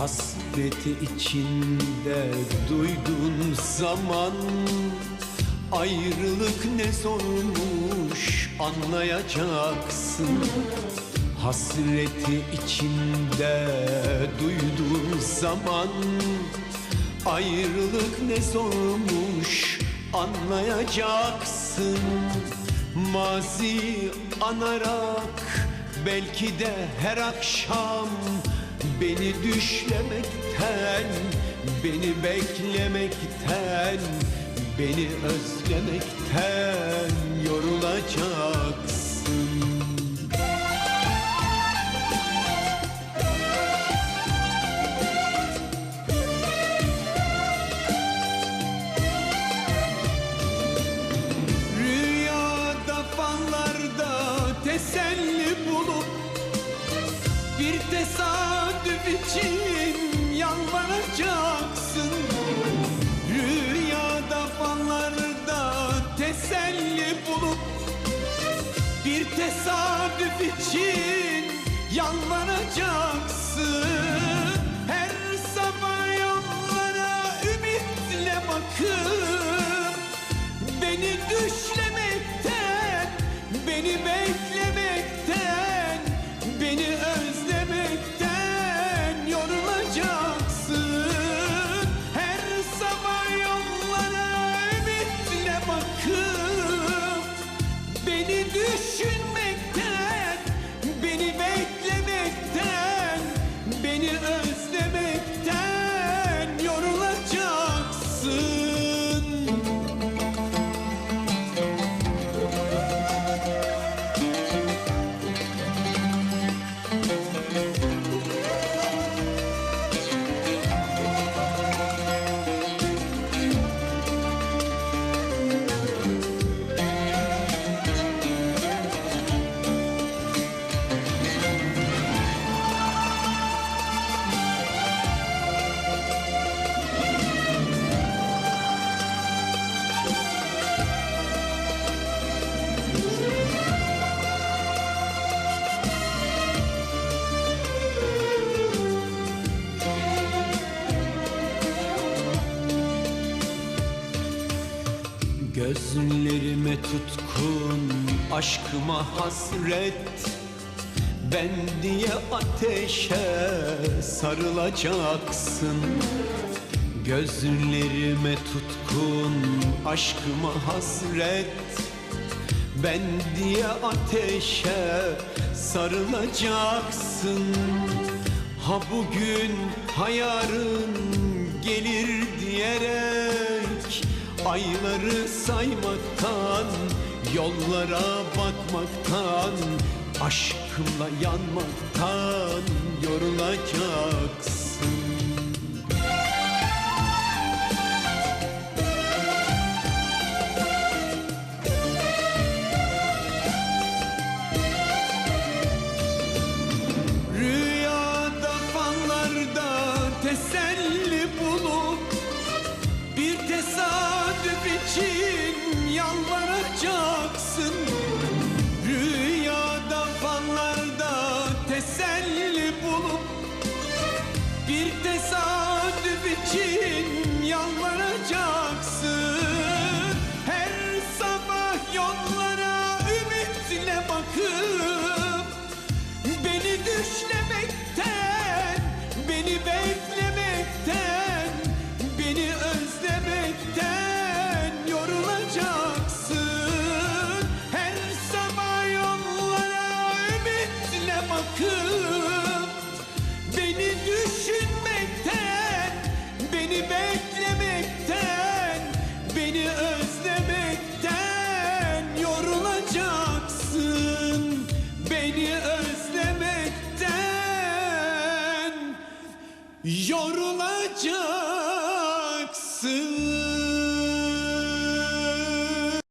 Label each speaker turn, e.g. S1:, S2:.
S1: Hasreti içinde duyduğun zaman Ayrılık ne zormuş anlayacaksın. Hasreti içinde duyduğun zaman Ayrılık ne zormuş anlayacaksın. Mazi anarak belki de her akşam Beni düşlemekten, beni beklemekten Beni özlemekten yorulacaksın için yalvaracaksın. Rüyada fallarda teselli bulup Bir tesadüf için yalvaracaksın. Her sabah yollara ümitle bakıp beni Gözlerime tutkun aşkıma hasret. Ben diye ateşe sarılacaksın. Gözlerime tutkun aşkıma hasret. Ben diye ateşe sarılacaksın. Ha bugün ha yarın gelir diyerek Ayları saymaktan Yollara bakmaktan Aşkımla yanmaktan Yorulacaksın yorulacaksın.